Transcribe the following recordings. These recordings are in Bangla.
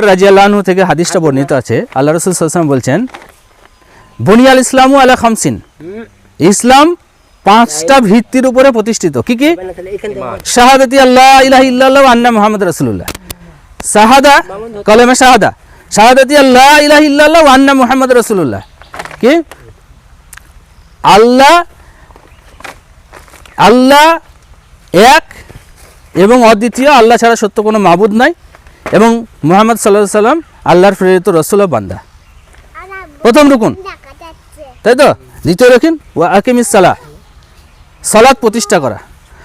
উমর রাজিয়াল্লাহু থেকে হাদিসটা বর্ণিত আছে। আল্লাহ রসুল সাল্লাম বলছেন বনিয়াল ইসলামু আলা খামসিন। ইসলাম পাঁচটা ভিত্তির উপরে প্রতিষ্ঠিত। কি কি? শাহাদাতি আল্লাহ ইলাহা ইল্লাল্লাহ আন্না মুহাম্মদ রাসূলুল্লাহ। শাহাদা কলেমে শাহাদা। শাহাদাতি আল্লাহ ইলাহা ইল্লাল্লাহ আন্না মুহাম্মদ রাসূলুল্লাহ। কি? আল্লাহ আল্লাহ এক এবং অদ্বিতীয় আল্লাহ ছাড়া সত্য কোনো মাবুদ নাই। এবং মোহাম্মদ সাল্লা সাল্লাম আল্লাহর প্রেরিত রসুল বান্দা। প্রথম রুকুন। তাই তো? দ্বিতীয় রকিন ও আকিমিস সালাহ। সালাদ প্রতিষ্ঠা করা।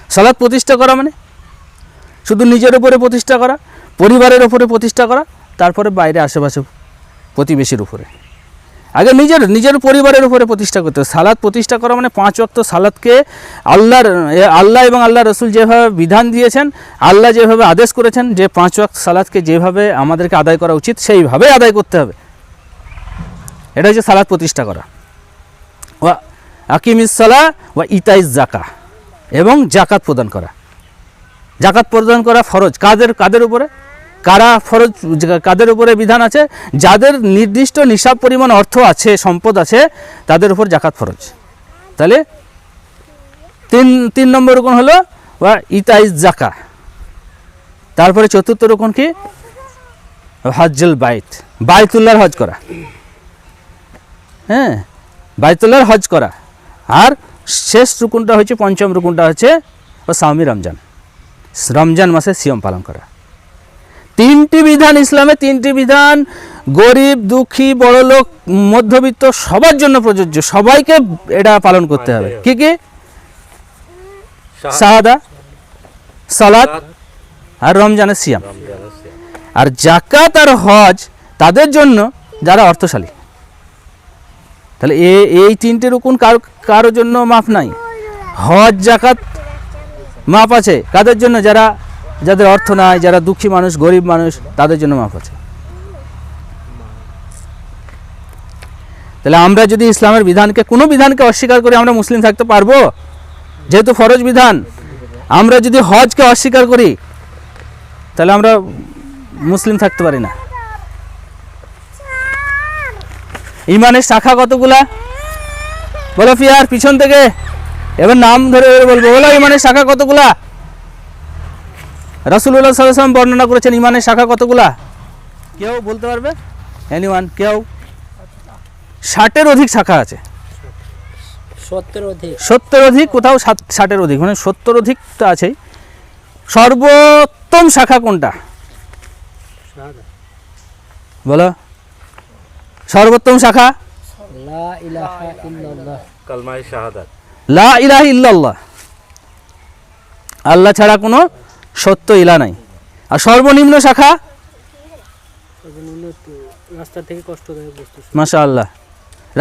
সালাদ প্রতিষ্ঠা করা মানে? শুধু নিজের উপরে প্রতিষ্ঠা করা, পরিবারের ওপরে প্রতিষ্ঠা করা, তারপরে বাইরে আশেপাশে প্রতিবেশীর উপরে। আগে নিজের নিজের পরিবারের উপরে প্রতিষ্ঠা করতে হবে। সালাদ প্রতিষ্ঠা করা মানে পাঁচ ওয়াক্ত সালাদকে আল্লাহর আল্লাহ এবং আল্লাহ রসুল যেভাবে বিধান দিয়েছেন, আল্লাহ যেভাবে আদেশ করেছেন যে পাঁচ ওয়াক্ত সালাদকে যেভাবে আমাদেরকে আদায় করা উচিত, সেইভাবে আদায় করতে হবে। এটা হচ্ছে সালাদ প্রতিষ্ঠা করা। ওয়া আকিমিসালা ওয়া ইতাইজ জাকা এবং জাকাত প্রদান করা। জাকাত প্রদান করা ফরজ। কাদের কাদের উপরে? কারা ফরজ, কাদের উপরে বিধান আছে? যাদের নির্দিষ্ট নিসাব পরিমাণ অর্থ আছে, সম্পদ আছে, তাদের উপর জাকাত ফরজ। তাহলে তিন তিন নম্বর রকম হলো, ওয়া ইতাইজ জাকা তারপরে চতুর্থ রকম কি? হজ্জুল বাইত। বাইতুল্লাহর হজ করা। হ্যাঁ বাইতুল্লাহর হজ করা। আর শেষ রুকুনটা হচ্ছে, পঞ্চম রুকুনটা হচ্ছে ও সামি রমজান। রমজান মাসে সিয়ম পালন করা। তিনটি বিধান ইসলামে তিনটি বিধান গরিব দুঃখী বড়লোক মধ্যবিত্ত সবার জন্য প্রযোজ্য। সবাইকে এটা পালন করতে হবে। কি কি? সাহাদা সালাদ আর রমজানের সিয়াম। আর জাকাত আর হজ তাদের জন্য যারা অর্থশালী। তাহলে এ এই তিনটে রুকুন কার কারোর জন্য মাপ নাই? হজ জাকাত মাপ আছে। কাদের জন্য? যারা যাদের অর্থ নাই, যারা দুঃখী মানুষ, গরিব মানুষ, তাদের জন্য মাফ আছে। তাহলে আমরা যদি ইসলামের বিধানকে, কোনো বিধানকে অস্বীকার করি আমরা মুসলিম থাকতে পারব? যেহেতু ফরজ বিধান, আমরা যদি হজকে অস্বীকার করি, তাহলে আমরা মুসলিম থাকতে পারি না। ইমানের শাখা কতগুলা? বলো ফিয়ার, পিছন থেকে। এবার নাম ধরে বলব। বলো, ইমানের শাখা কতগুলা? রাসুল্লাহ সাল্লাম বর্ণনা করেছেন ইমানের শাখা কতগুলা? কেউ বলতে পারবে? এনিওয়ান কেউ? ষাটের অধিক শাখা আছে। সত্তর অধিক। সত্তর অধিক? কোথাও সাত ষাটের অধিক। মানে সত্তর অধিক তো আছেই। সর্বোত্তম শাখা কোনটা? বলো। সর্বোত্তম শাখা? লা ইলাহা ইল্লাল্লাহ। কালমাই শাহাদাত। লা ইলাহ ইল্লাল্লাহ। আল্লাহ ছাড়া কোনো সত্য ইলা নাই। আর সর্বনিম্ন শাখা? সর্বনিম্ন তো রাস্তা থেকে কষ্টদায়ক বস্তু মাশা আল্লাহ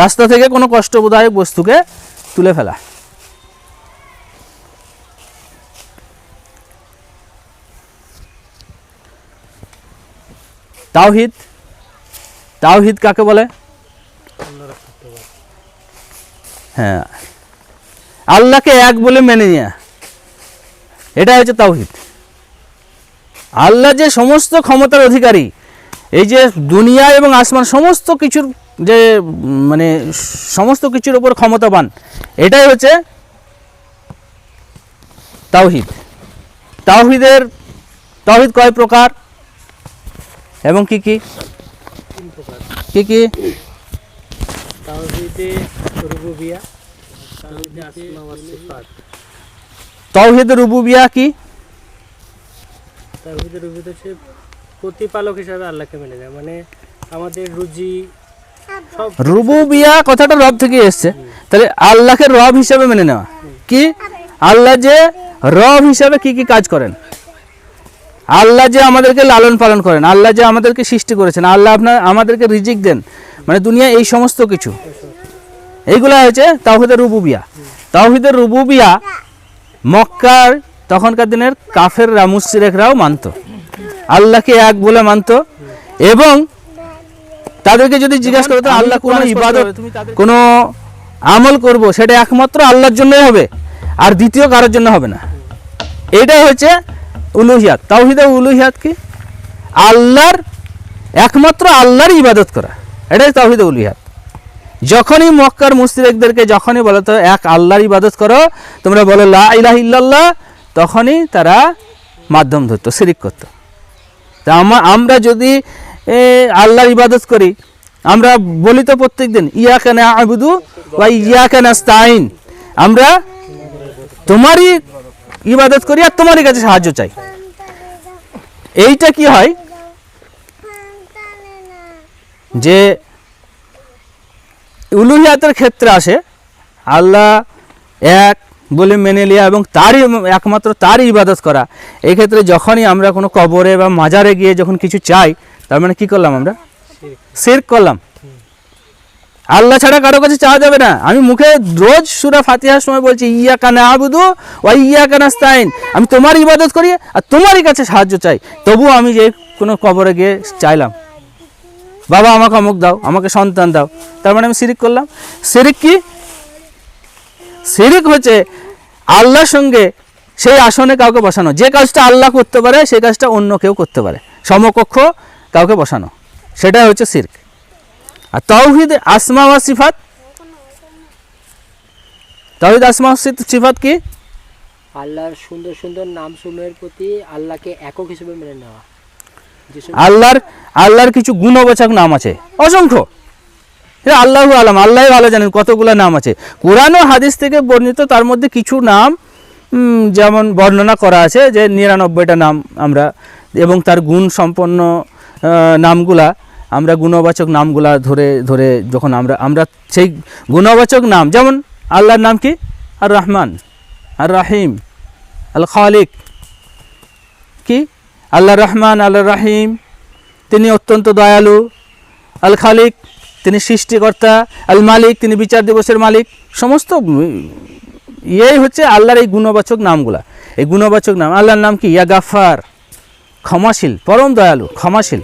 রাস্তা থেকে কোনো কষ্টবোধায়ক বস্তুকে তুলে ফেলা। তাওহিদ? তাওহিদ কাকে বলে? হ্যাঁ। আল্লাহকে এক বলে মেনে নেওয়া এটা হচ্ছে তাওহিদ। আল্লাহ যে সমস্ত ক্ষমতার অধিকারী এই যে দুনিয়া এবং আসমান সমস্ত কিছুর যে মানে সমস্ত কিছুর উপর ক্ষমতাবান এটাই হচ্ছে তাওহিদ। তাওহিদের তাওহিদ কয় প্রকার এবং কি কি? কি কি? তাওহীদে রুবুবিয়া তাওহীদে কি তাওহীদে রুবুবিয়া হচ্ছে প্রতিপালক হিসাবে আল্লাহকে মেনে নেয়। মানে আমাদের রুজি সব রুবুবিয়া কথাটা রব থেকে এসছে। তাহলে আল্লাহকে রব হিসাবে মেনে নেওয়া। কি? আল্লাহ যে রব হিসাবে কি কি কাজ করেন? আল্লাহ যে আমাদেরকে লালন পালন করেন, আল্লাহ যে আমাদেরকে সৃষ্টি করেছেন, আল্লাহ আপনার আমাদেরকে রিজিক দেন। মানে দুনিয়া এই সমস্ত কিছু। এইগুলা হয়েছে তাওহিদের রুবুবিয়া। তাওহিদের রুবুবিয়া মক্কার তখনকার দিনের কাফের মুসিরেকরাও মানত। আল্লাহকে এক বলে মানত এবং তাদেরকে যদি জিজ্ঞাসা করতো আল্লাহ কোনো ইবাদত কোনো আমল করব সেটা একমাত্র আল্লাহর জন্যই হবে আর দ্বিতীয় কারোর জন্য হবে না। এটা হচ্ছে উলুহিয়াত। তাওহিদে উলুহিয়াত কি? আল্লাহর একমাত্র আল্লাহর ইবাদত করা। এটাই তাহিদ উলুহিয়াত। যখনই মক্কার মুসলিকদেরকে যখনই বলো তো এক আল্লাহর ইবাদত করো তোমরা বলো লা ইলাহা ইল্লাল্লাহ তখনই তারা মাধ্যম ধরতো, শিরিক করতো। তা আমা- আমরা যদি আল্লাহর ইবাদত করি, আমরা বলি তো প্রত্যেক দিন ইয়া কেন আবুদু বা ইয়া কেন আস্তাইন আমরা তোমারই ইবাদত করি আর তোমারই কাছে সাহায্য চাই। এইটা কি হয়? যে উলুহিয়াতের ক্ষেত্রে আসে, আল্লাহ এক বলে মেনে লিয়া এবং তারই একমাত্র তারই ইবাদত করা। এই ক্ষেত্রে যখনই আমরা কোনো কবরে বা মাজারে গিয়ে যখন কিছু চাই, তার মানে কি করলাম আমরা? সির করলাম। আল্লাহ ছাড়া কারও কাছে চাওয়া যাবে না। আমি মুখে রোজ সুরা ফাতিহার সময় বলছি ইয়া কানা আবুদু ও ইয়া কানা স্তাইন আমি তোমার ইবাদত করি আর তোমারই কাছে সাহায্য চাই। তবুও আমি যে কোনো কবরে গিয়ে চাইলাম। বাবা, আমাকে অমুক দাও, আমাকে সন্তান দাও। তার মানে আমি সিরিক করলাম। সিরিক কি? সিরিক হচ্ছে আল্লাহর সঙ্গে সেই আসনে কাউকে বসানো। যে কাজটা আল্লাহ করতে পারে সেই কাজটা অন্য কেউ করতে পারে। সমকক্ষ কাউকে বসানো। সেটাই হচ্ছে সিরক আর তৌহিদ আসমা ওয়া সিফাত? তৌহিদ আসমা সিফাত কি? আল্লাহর সুন্দর সুন্দর নাম সমূহের প্রতি আল্লাহকে একক হিসেবে মেনে নেওয়া। আল্লাহর আল্লাহর কিছু গুণবাচক নাম আছে। অসংখ্য। এটা আল্লাহ আলম আল্লাহ ভালো জানেন কতগুলো নাম আছে। কোরআন ও হাদিস থেকে বর্ণিত তার মধ্যে কিছু নাম যেমন বর্ণনা করা আছে যে নিরানব্বইটা নাম আমরা, এবং তার গুণ সম্পন্ন নামগুলা, আমরা গুণবাচক নামগুলা ধরে ধরে যখন আমরা আমরা সেই গুণবাচক নাম, যেমন আল্লাহর নাম কি? আর রহমান আর রাহিম আল খালিক কি? আল্লাহ রহমান আল্লাহ রাহিম, তিনি অত্যন্ত দয়ালু আল খালিক তিনি সৃষ্টিকর্তা, আল মালিক, তিনি বিচার দিবসের মালিক, সমস্ত ইয়েই হচ্ছে আল্লাহর এই গুণবাচক নামগুলা। এই গুণবাচক নাম, আল্লাহর নাম কি? ইয়া গাফার ক্ষমাশীল, পরম দয়ালু, ক্ষমাশীল।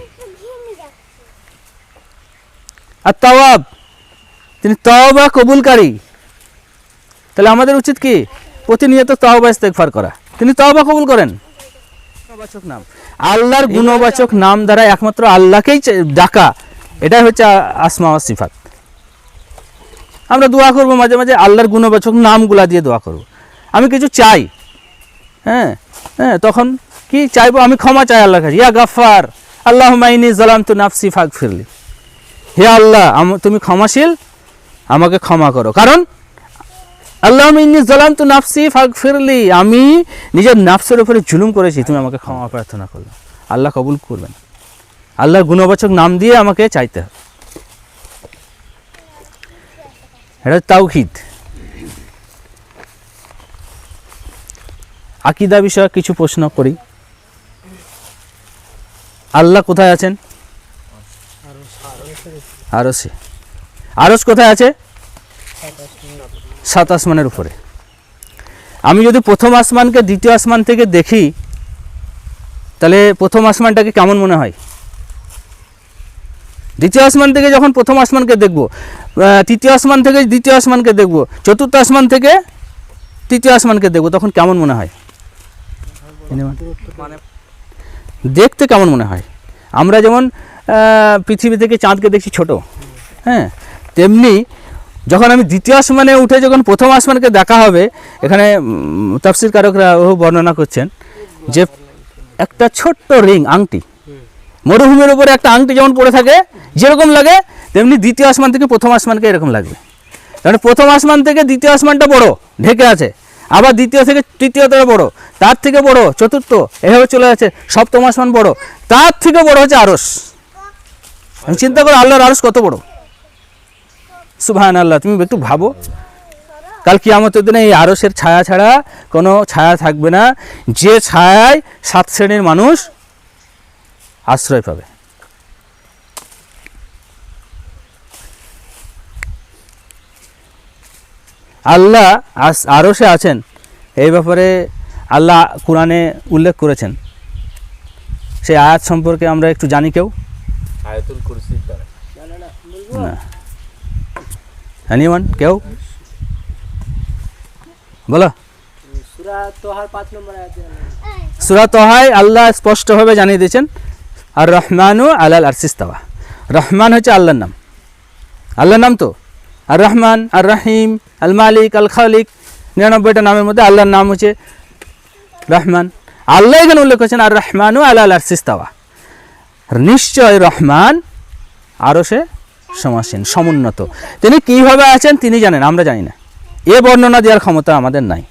আর তাওয়াব, তিনি তওবা কবুলকারী। তাহলে আমাদের উচিত কি? প্রতিনিয়ত তওবা ইস্তেগফার করা। তিনি তওবা কবুল করেন। গুণবাচক নাম। আল্লাহর গুণবাচক নাম দ্বারা একমাত্র আল্লাহকেই ডাকা। এটাই হচ্ছে আসমা সিফাত। আমরা দোয়া করব মাঝে মাঝে আল্লাহর গুণবাচক নামগুলা দিয়ে দোয়া করব। আমি কিছু চাই হ্যাঁ হ্যাঁ তখন কি চাইব? আমি ক্ষমা চাই আল্লাহর কাছে। ইয়া গাফার আল্লাহ মাইনি জালাম তু নাফসি ফাগ ফিরলি হে আল্লাহ তুমি ক্ষমাশীল, আমাকে ক্ষমা করো। কারণ আল্লাহ ইন্নি জালাম তু নাফসি ফাগ ফিরলি আমি নিজের নাফসের উপরে জুলুম করেছি, তুমি আমাকে ক্ষমা প্রার্থনা করল। আল্লাহ কবুল করবেন। আল্লাহর গুণবাচক নাম দিয়ে আমাকে চাইতে হবে এটা তাওহিদ। আকিদা বিষয়ে কিছু প্রশ্ন করি। আল্লাহ কোথায় আছেন? আরসে। আরস কোথায় আছে? সাত আসমানের উপরে। আমি যদি প্রথম আসমানকে দ্বিতীয় আসমান থেকে দেখি, তাহলে প্রথম আসমানটাকে কেমন মনে হয়? দ্বিতীয় আসমান থেকে যখন প্রথম আসমানকে দেখব তৃতীয় আসমান থেকে দ্বিতীয় আসমানকে দেখব চতুর্থ আসমান থেকে তৃতীয় আসমানকে দেখব তখন কেমন মনে হয়? দেখতে কেমন মনে হয়? আমরা যেমন পৃথিবী থেকে চাঁদকে দেখছি ছোট হ্যাঁ তেমনি যখন আমি দ্বিতীয় আসমানে উঠে যখন প্রথম আসমানকে দেখা হবে এখানে তাফসির কারকরা ও বর্ণনা করছেন যে একটা ছোট্ট রিং আংটি মরুভূমির উপরে একটা আংটি যেমন পড়ে থাকে, যেরকম লাগে, তেমনি দ্বিতীয় আসমান থেকে প্রথম আসমানকে এরকম লাগবে। কারণ প্রথম আসমান থেকে দ্বিতীয় আসমানটা বড়, ঢেকে আছে। আবার দ্বিতীয় থেকে তৃতীয়টা বড়, তার থেকে বড়, চতুর্থ, এভাবে চলে যাচ্ছে, সপ্তম আসমান বড়। তার থেকে বড় হচ্ছে আরস আমি চিন্তা করো, আল্লাহর আরস কত বড়? সুবহান আল্লাহ তুমি একটু ভাবো। কাল কি কিয়ামতের দিনে এই আরসের ছায়া ছাড়া কোনো ছায়া থাকবে না। যে ছায়ায় সাত শ্রেণির মানুষ আশ্রয় পাবে। আল্লাহ আরও সে আছেন। এই ব্যাপারে আল্লাহ কোরআনে উল্লেখ করেছেন। সেই আয়াত সম্পর্কে আমরা একটু জানি কেউ? আয়াতুল না। এনিওয়ান কেউ? বলো। সুরা তোহার পাঁচ নম্বর আয়াতে সুরা তহায় আল্লাহ স্পষ্টভাবে জানিয়ে দিয়েছেন। আর রহমানু আলাল আরসিস্তাওয়া রহমান হচ্ছে আল্লাহর নাম। আল্লাহর নাম তো? আর রহমান আর রহিম আল মালিক আল খালিক নিরানব্বইটা নামের মধ্যে আল্লাহর নাম হচ্ছে রহমান। আল্লাহ এখানে উল্লেখ করেছেন আর রহমানু আলাল আরসিস্তাওয়া আর নিশ্চয় রহমান আরও সে সমাসীন, সমুন্নত। তিনি কীভাবে আছেন তিনি জানেন, আমরা জানি না। এ বর্ণনা দেওয়ার ক্ষমতা আমাদের নাই।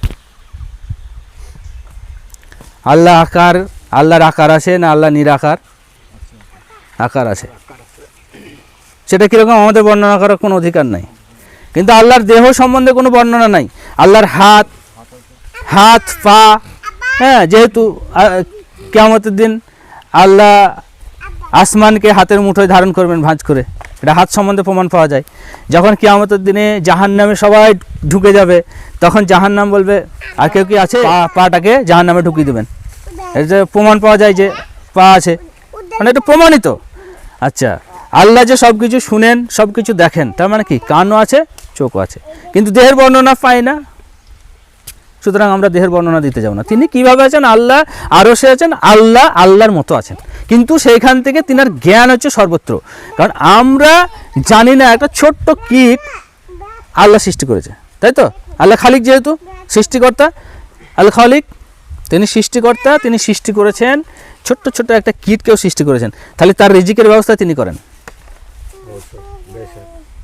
আল্লাহ আকার, আল্লাহর আকার আছে না আল্লাহ নিরাকার? আকার আছে। সেটা কীরকম? আমাদের বর্ণনা করার কোনো অধিকার নাই। কিন্তু আল্লাহর দেহ সম্বন্ধে কোনো বর্ণনা নাই। আল্লাহর হাত হাত পা হ্যাঁ যেহেতু কেমতের দিন আল্লাহ আসমানকে হাতের মুঠোয় ধারণ করবেন ভাঁজ করে। এটা হাত সম্বন্ধে প্রমাণ পাওয়া যায়। যখন কিয়ামতের দিনে জাহান নামে সবাই ঢুকে যাবে তখন জাহান নাম বলবে আর কেউ কি আছে? পাটাকে জাহান নামে ঢুকিয়ে দেবেন। এটা প্রমাণ পাওয়া যায় যে পা আছে। মানে এটা প্রমাণিত। আচ্ছা আল্লাহ যে সব কিছু শুনেন সব কিছু দেখেন, তার মানে কি? কানও আছে, চোখও আছে। কিন্তু দেহের বর্ণনা পাই না। সুতরাং আমরা দেহের বর্ণনা দিতে যাব না। তিনি কীভাবে আছেন? আল্লাহ আরও সে আছেন, আল্লাহ আল্লাহর মতো আছেন। কিন্তু সেইখান থেকে তিনার জ্ঞান হচ্ছে সর্বত্র। কারণ আমরা জানি না, একটা ছোট্ট কীট আল্লাহ সৃষ্টি করেছে। তাই তো? আল্লাহ খালিক যেহেতু সৃষ্টিকর্তা আল্লাহ খালিক তিনি সৃষ্টিকর্তা, তিনি সৃষ্টি করেছেন, ছোট্ট ছোট্ট একটা কীটকেও সৃষ্টি করেছেন। তাহলে তার রিজিকের ব্যবস্থা তিনি করেন।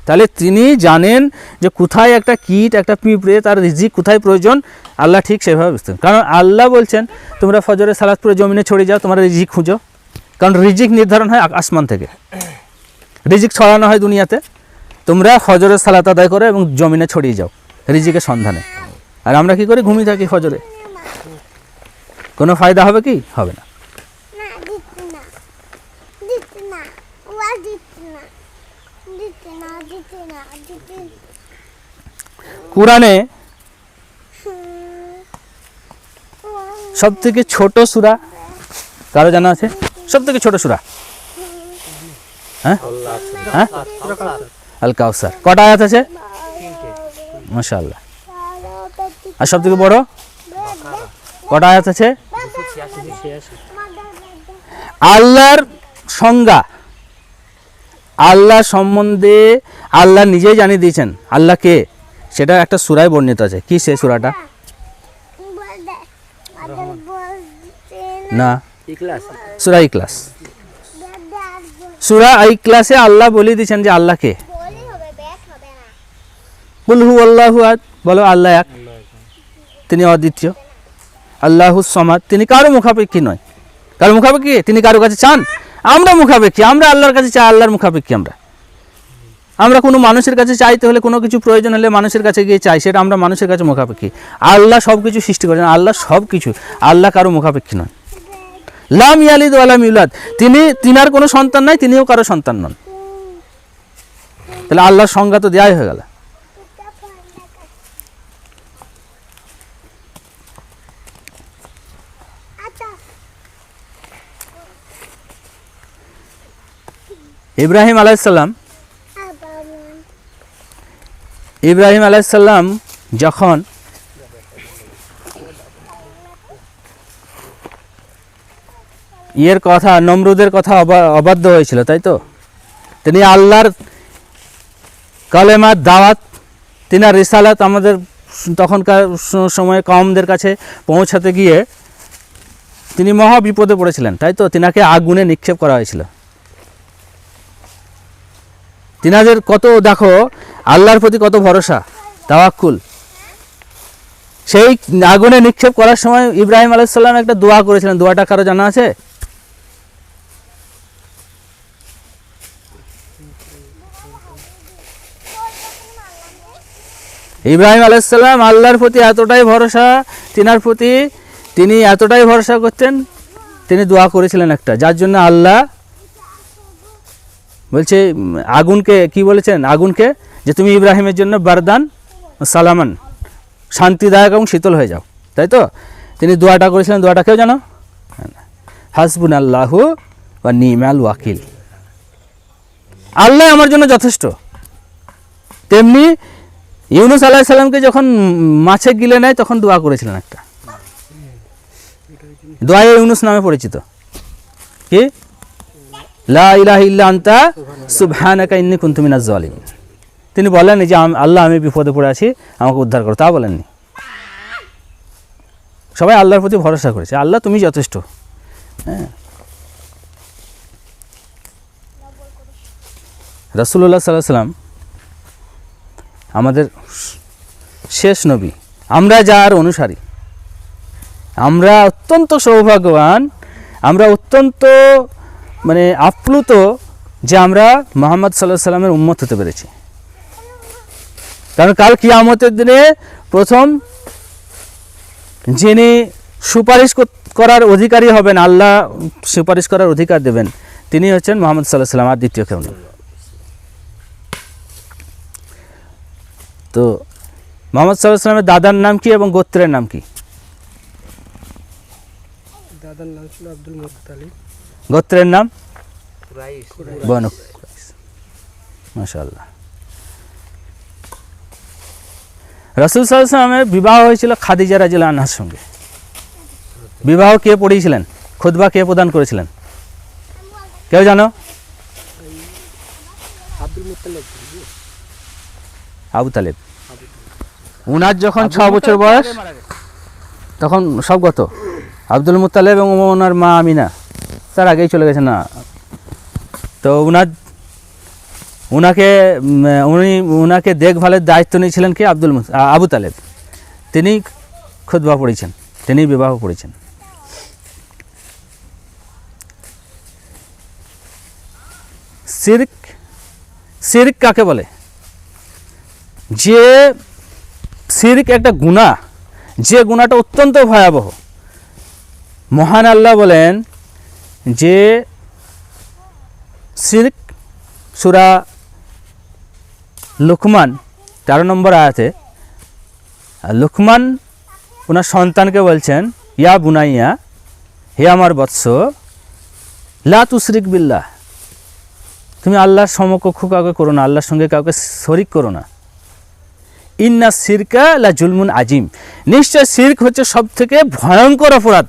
তাহলে তিনি জানেন যে কোথায় একটা কীট, একটা পিঁপড়ে, তার রিজিক কোথায় প্রয়োজন, আল্লাহ ঠিক সেভাবে বুঝতেন। কারণ আল্লাহ বলছেন, তোমরা ফজরে সালাদ করে জমিনে ছড়ে যাও, তোমরা রিজিক খুঁজো। কারণ রিজিক নির্ধারণ হয় আসমান থেকে। রিজিক ছড়ানো হয় দুনিয়াতে। তোমরা ফজরের সালাত আদায় করো এবং জমিনে ছড়িয়ে যাও, রিজিকের সন্ধানে। আর আমরা কি করি? ঘুমিয়ে থাকি ফজরে। কোনো ফায়দা হবে কি? হবে না। কোরআনে সব থেকে ছোট সুরা কারও জানা আছে? সব থেকে ছোট সুরা। হ্যাঁ? হ্যাঁ? আল কাউসার কটা আয়াত আছে? মাশাআল্লাহ। আর সব থেকে বড়? কটা আয়াত আছে? আল্লাহর সংজ্ঞা আল্লাহ সম্বন্ধে আল্লাহ নিজেই জানিয়ে দিয়েছেন। আল্লাহ কে? সেটা একটা সুরায় বর্ণিত আছে। কি সে সুরাটা? না। সুরা ইকলাস সুরা আই ক্লাসে আল্লাহ বলে দিয়েছেন যে আল্লাহ কে? কুলহু আল্লাহু আদ বলো আল্লাহ এক। তিনি অদ্বিতীয়। আল্লাহু সমাদ, তিনি কারও মুখাপেক্ষী নয়। কারও মুখাপেক্ষী? তিনি কারও কাছে চান? আমরা মুখাপেক্ষী, আমরা আল্লাহর কাছে চাই, আল্লাহর মুখাপেক্ষী আমরা। আমরা কোনো মানুষের কাছে চাইতে হলে কোনো কিছু প্রয়োজন হলে মানুষের কাছে গিয়ে চাই, সেটা আমরা মানুষের কাছে মুখাপেক্ষী। আল্লাহ সব কিছু সৃষ্টি করেছেন, আল্লাহ সব কিছু আল্লাহ কারও মুখাপেক্ষী নয়। লাম ইয়ালিদ ওয়ালাম ইউলাদ, তিনি, তিনার কোনো সন্তান নাই, তিনিও কারও সন্তান নন। তাহলে আল্লাহর সংজ্ঞা তো দেওয়াই হয়ে গেল। ইব্রাহিম আলাইসাল্লাম ইব্রাহিম আলাইসাল্লাম যখন ইয়ের কথা, নমরুদের কথা অবাধ্য হয়েছিল, তাই তো? তিনি আল্লাহর কালেমার দাওয়াত, তিনার রিসালাত আমাদের তখনকার সময়ে কমদের কাছে পৌঁছাতে গিয়ে তিনি মহা বিপদে পড়েছিলেন, তাই তো? তিনাকে আগুনে নিক্ষেপ করা হয়েছিল। তিনাদের কত, দেখো, আল্লাহর প্রতি কত ভরসা, তাওয়াক্কুল। সেই আগুনে নিক্ষেপ করার সময় ইব্রাহিম আলাইসাল্লাম একটা দোয়া করেছিলেন। দোয়াটা কারও জানা আছে? ইব্রাহিম আলাইসাল্লাম আল্লাহর প্রতি এতটাই ভরসা, তিনার প্রতি তিনি এতটাই ভরসা করতেন, তিনি দোয়া করেছিলেন একটা, যার জন্য আল্লাহ বলছে আগুনকে, কি বলেছেন? আগুনকে, যে তুমি ইব্রাহিমের জন্য বারদান, সালামান, শান্তিদায়ক এবং শীতল হয়ে যাও। তাই তো? তিনি দোয়াটা করেছিলেন, দোয়াটা কেউ জানো? হাসবুন আল্লাহ বা নিমাল ওয়াকিল। আল্লাহ আমার জন্য যথেষ্ট। তেমনি ইউনুস আলাহ সাল্লামকে যখন মাছে গিলে নেয়, তখন দোয়া করেছিলেন একটা। দোয়ায়ে ইউনুস নামে পরিচিত। কি? লা ইন্নী তিনি বলেন যে আল্লাহ, আমি বিপদে পড়ে আছি, আমাকে উদ্ধার করো। তা বলেননি। সবাই আল্লাহর প্রতি ভরসা করেছে। আল্লাহ, তুমি যথেষ্ট। হ্যাঁ। রসুল্লাহ সাল্লাহ সাল্লাম আমাদের শেষ নবী। আমরা যার অনুসারী। আমরা অত্যন্ত সৌভাগ্যবান। আমরা অত্যন্ত মানে আপ্লুত যে আমরা মোহাম্মদ সাল্লাহ সাল্লামের উম্মত হতে পেরেছি। কারণ কাল কিয়ামতের দিনে প্রথম যিনি সুপারিশ করার অধিকারী হবেন, আল্লাহ সুপারিশ করার অধিকার দেবেন, তিনি হচ্ছেন মোহাম্মদ সাল্লাহ সাল্লাম আর দ্বিতীয় কেউ তো মোহাম্মদ সাল্লাহ সাল্লামের দাদার নাম কি এবং গোত্রের নাম কি? দাদার নাম ছিল আব্দুল গোত্রের নাম? বনু মাশাল্লাহ রসুল সাল্লামের বিবাহ হয়েছিল খাদিজা রাজিল আনহার সঙ্গে। বিবাহ কে পড়িয়েছিলেন? খুদবা কে প্রদান করেছিলেন? কেউ জানো? আব্দুল আবু তালেব। উনার যখন ছ বছর বয়স তখন সব গত আব্দুল মুতালেব এবং ওনার মা আমিনা। তার আগেই চলে গেছে না। তো উনার উনাকে উম, উনি উনাকে দেখভালের দায়িত্ব নিয়েছিলেন কি? আব্দুল আবু তালেব। তিনি খুদবা পড়েছেন তিনি বিবাহ করেছেন। সির্ক সির্ক কাকে বলে? যে সির্ক একটা গুণা যে গুণাটা অত্যন্ত ভয়াবহ। মহান আল্লাহ বলেন যে সির্ক সুরা লুকমান, তেরো নম্বর আয়াতে, লুকমান ওনার সন্তানকে বলছেন, ইয়া বুনাইয়া, হে আমার বৎস, লা তুশরিক বিল্লাহ, তুমি আল্লাহর সমকক্ষ কাউকে করো না, আল্লাহর সঙ্গে কাউকে শরিক করো না। ইন্না সিরকা লা জুলমুন আজিম। নিশ্চয় সিরক হচ্ছে সব থেকে ভয়ঙ্কর অপরাধ।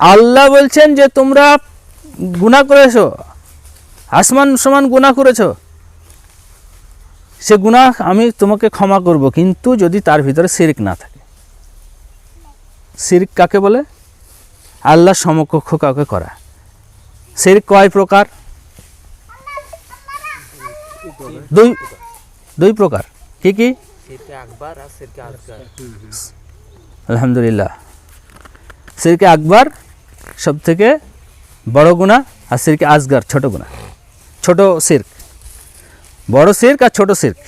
আল্লাহ বলছেন যে তোমরা গুনাহ করেছ আসমান সমান গুনাহ করেছ সে গুনাহ আমি তোমাকে ক্ষমা করব কিন্তু যদি তার ভিতরে সিরিক না থাকে। সিরিক কাকে বলে? আল্লাহ সমকক্ষ কাউকে করা। সিরিক কয় প্রকার? দুই দুই প্রকার। কি কি? আলহামদুলিল্লাহ। সিরকে আকবর সব থেকে বড় গুণা আর সিরকে আসগার ছোট গুণা। ছোট সির্ক। বড় সির্ক আর ছোট সির্ক।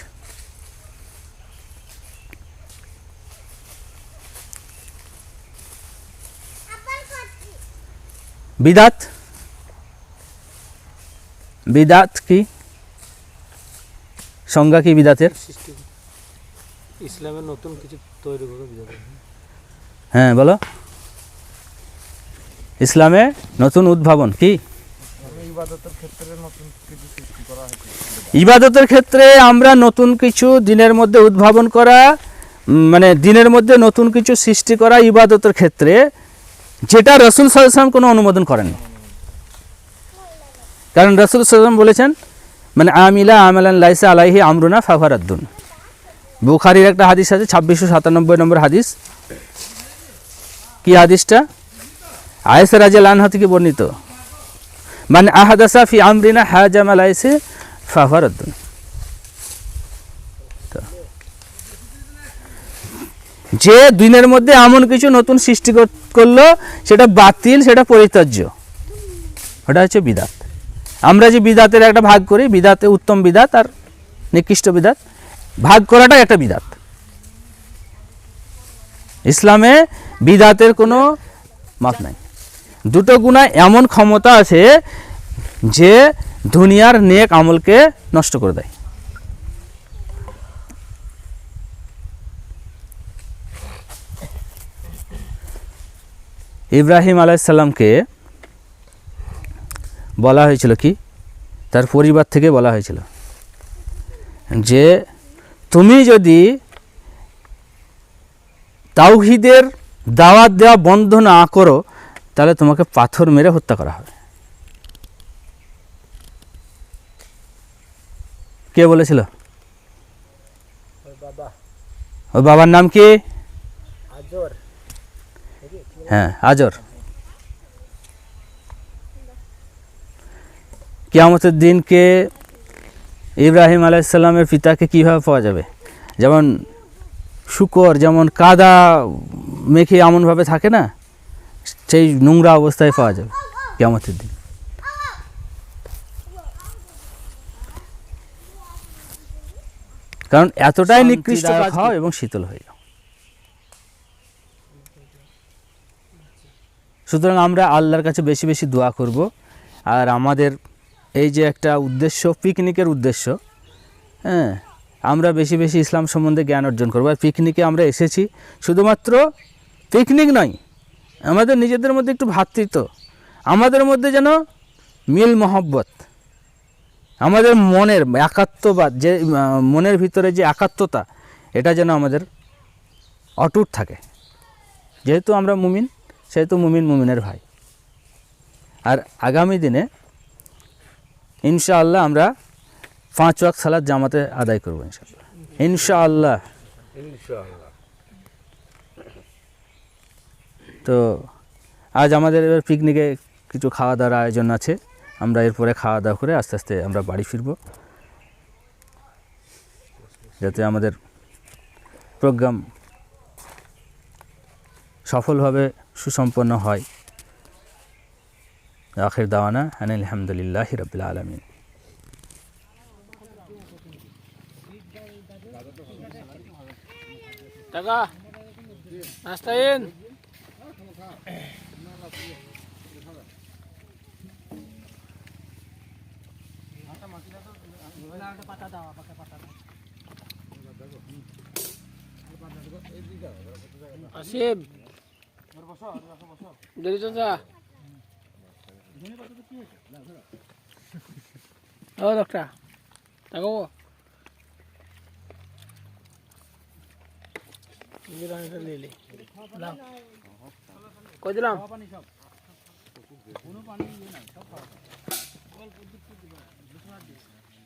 বিদাত। বিদাত কি? সংজ্ঞা কি বিদাতের? ইসলামের নতুন কিছু তৈরি করে হ্যাঁ বলো। ইসলামে নতুন উদ্ভাবন কি? ইবাদতের ক্ষেত্রে আমরা নতুন কিছু দিনের মধ্যে উদ্ভাবন করা মানে দিনের মধ্যে নতুন কিছু সৃষ্টি করা ইবাদতের ক্ষেত্রে যেটা রসুল সাল্লাম কোনো অনুমোদন করেননি। কারণ রসুল সাল্লাম বলেছেন মানে আমিলা আমালান লাইসা আলাইহি আমরুনা ফাফারাদ্দুন বুখারির একটা হাদিস আছে, ছাব্বিশশো সাতানব্বই নম্বর হাদিস। কি হাদিসটা? আয়েসা রাজিয়াল আনহা থেকে বর্ণিত। মানে আহাদাসা ফি আমরিনা হাজামাল আইসে ফাফারদ্দুন তো, যে দিনের মধ্যে এমন কিছু নতুন সৃষ্টি করল সেটা বাতিল সেটা পরিত্যাজ্য। ওটা হচ্ছে বিদাত। আমরা যে বিদাতের একটা ভাগ করি বিদাতে উত্তম বিদাত আর নিকৃষ্ট বিদাত ভাগ করাটা একটা বিদাত। ইসলামে বিদাতের কোনো মাপ নাই। দুটো গুণায় এমন ক্ষমতা আছে যে দুনিয়ার নেক আমলকে নষ্ট করে দেয়। ইব্রাহিম আলাইসাল্লামকে বলা হয়েছিল কি? তার পরিবার থেকে বলা হয়েছিল যে, তুমি যদি তাওহিদের দাওয়াত দেওয়া বন্ধ না করো তাহলে তোমাকে পাথর মেরে হত্যা করা হবে। কে বলেছিল? ও বাবার নাম কি? হ্যাঁ আজর। কেয়ামতের দিনকে ইব্রাহিম আলাইসাল্লামের পিতাকে কীভাবে পাওয়া যাবে? যেমন শুকর, যেমন কাদা, মেখে এমনভাবে থাকে না? সেই নোংরা অবস্থায় পাওয়া যাবে কিয়ামতের দিন। কারণ এতটাই নিকৃষ্ট খাও এবং শীতল হয়ে যাও সুতরাং আমরা আল্লাহর কাছে বেশি বেশি দোয়া করব। আর আমাদের এই যে একটা উদ্দেশ্য পিকনিকের উদ্দেশ্য হ্যাঁ আমরা বেশি বেশি ইসলাম সম্বন্ধে জ্ঞান অর্জন করব। আর পিকনিকে আমরা এসেছি শুধুমাত্র পিকনিক নয় আমাদের নিজেদের মধ্যে একটু ভ্রাতৃত্ব আমাদের মধ্যে যেন মিল মহব্বত। আমাদের মনের একাত্মবাদ, যে মনের ভিতরে যে একাত্মতা, এটা যেন আমাদের অটুট থাকে। যেহেতু আমরা মুমিন, সেহেতু মুমিন মুমিনের ভাই। আর আগামী দিনে ইনশাআল্লাহ আমরা পাঁচ ওয়াক্ত সালাদ জামাতে আদায় করব ইনশাআল্লাহ। ইনশাআল্লাহ ইনশাআল্লাহ তো আজ আমাদের এবার পিকনিকে কিছু খাওয়া দাওয়ার আয়োজন আছে। আমরা এরপরে খাওয়া দাওয়া করে আস্তে আস্তে আমরা বাড়ি ফিরব। যাতে আমাদের প্রোগ্রাম সফলভাবে সুসম্পন্ন হয়। আখির দাওয়ানা আনিল আলহামদুলিল্লাহ রবিল আলমিন। টাকা নাস্তা ইন আসিফ দেরি চাচা। ও ডক্টর বিরিয়ানিটা নিলি। দাও কই দিলাম?